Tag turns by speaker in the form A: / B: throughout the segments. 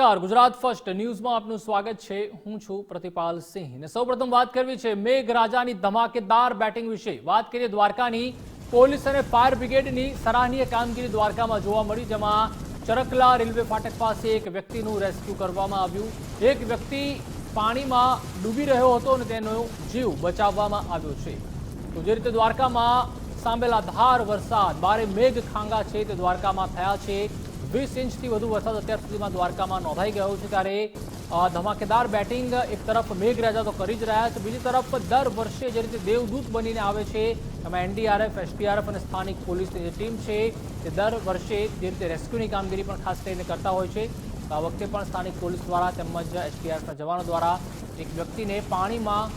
A: નમસ્કાર. ગુજરાત ફર્સ્ટ ન્યૂઝમાં આપનું સ્વાગત છે. હું છું પ્રતિપાલ સિંહ. ને સૌપ્રથમ વાત કરવી છે મેઘરાજાની ધમાકેદાર બેટિંગ વિશે. વાત કરીએ દ્વારકાની. પોલીસ અને ફાયર બ્રિગેડની સરાહનીય કામગીરી દ્વારકામાં જોવા મળી, જેમાં ચરકલા રેલવે ફાટક પાસે એક વ્યક્તિનું રેસ્ક્યુ કરવામાં આવ્યું. એક વ્યક્તિ પાણીમાં ડૂબી રહ્યો હતો અને તેનો જીવ બચાવવામાં આવ્યો છે. તો જે રીતે દ્વારકામાં સાંભેલા ધાર વરસાદ બારે મેઘ ખાંગા છે તે દ્વારકામાં થયા છે. વીસ ઇંચથી વધુ વરસાદ અત્યાર સુધીમાં દ્વારકામાં નોંધાઈ ગયો છે ત્યારે ધમાકેદાર બેટિંગ એક તરફ મેઘરાજા તો કરી જ રહ્યા છે, બીજી તરફ દર વર્ષે જે રીતે દેવદૂત બનીને આવે છે, એમાં એનડીઆરએફ, એસડીઆરએફ અને સ્થાનિક પોલીસની જે ટીમ છે, તે દર વર્ષે જે રીતે રેસ્ક્યુની કામગીરી પણ ખાસ કરીને કરતા હોય છે. આ વખતે પણ સ્થાનિક પોલીસ દ્વારા તેમજ એસડીઆરએફના જવાનો દ્વારા એક વ્યક્તિને પાણીમાં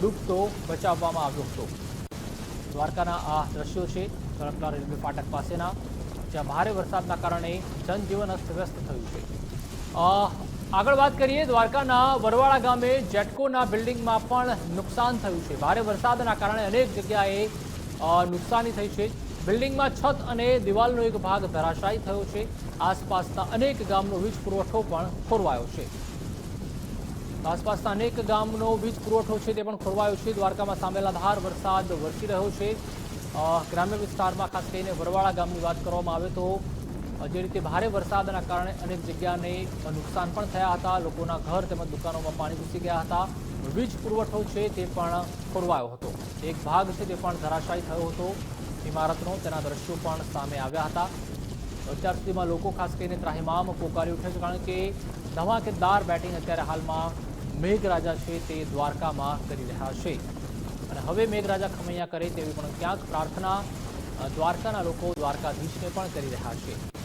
A: ડૂબતો બચાવવામાં આવ્યો હતો. દ્વારકાના આ દ્રશ્યો છે ધરકલા રેલવે ફાટક પાસેના. જ્યાં ભારે વરસાદના કારણે જનજીવન અસ્તવ્યસ્ત થયું છે. આગળ વાત કરીએ, દ્વારકાના વરવાળા ગામે જેટકોના બિલ્ડિંગમાં પણ નુકસાન થયું છે. ભારે વરસાદના કારણે અનેક જગ્યાએ નુકસાની થઈ છે. બિલ્ડિંગમાં છત અને દિવાલનો એક ભાગ ધરાશાયી થયો છે. આસપાસના અનેક ગામનો વીજ પુરવઠો પણ ખોરવાયો છે. આસપાસના અનેક ગામનો વીજ પુરવઠો છે તે પણ ખોરવાયો છે. દ્વારકામાં સામેલા ધાર વરસાદ વરસી રહ્યો છે. ગ્રામ્ય વિસ્તારમાં ખાસ કરીને વરવાળા ગામની વાત કરવામાં આવે તો જે રીતે ભારે વરસાદના કારણે અનેક જગ્યાને નુકસાન પણ થયા હતા. લોકોના ઘર તેમજ દુકાનોમાં પાણી ઘૂસી ગયા હતા. વીજ પુરવઠો છે તે પણ ખોરવાયો હતો. એક ભાગ છે તે પણ ધરાશાયી થયો હતો. ઇમારતનો તેના દ્રશ્યો પણ સામે આવ્યા હતા. અત્યાર સુધીમાં લોકો ખાસ કરીને ત્રાહિમામ પોકારી ઉઠે છે કારણ કે ધમાકેદાર બેટિંગ અત્યારે હાલમાં મેઘરાજા છે તે દ્વારકામાં કરી રહ્યા છે. અને હવે મેઘરાજા ખમૈયા કરે તેવી પણ ક્યાંક પ્રાર્થના દ્વારકાના લોકો દ્વારકાધીશને પણ કરી રહ્યા છે.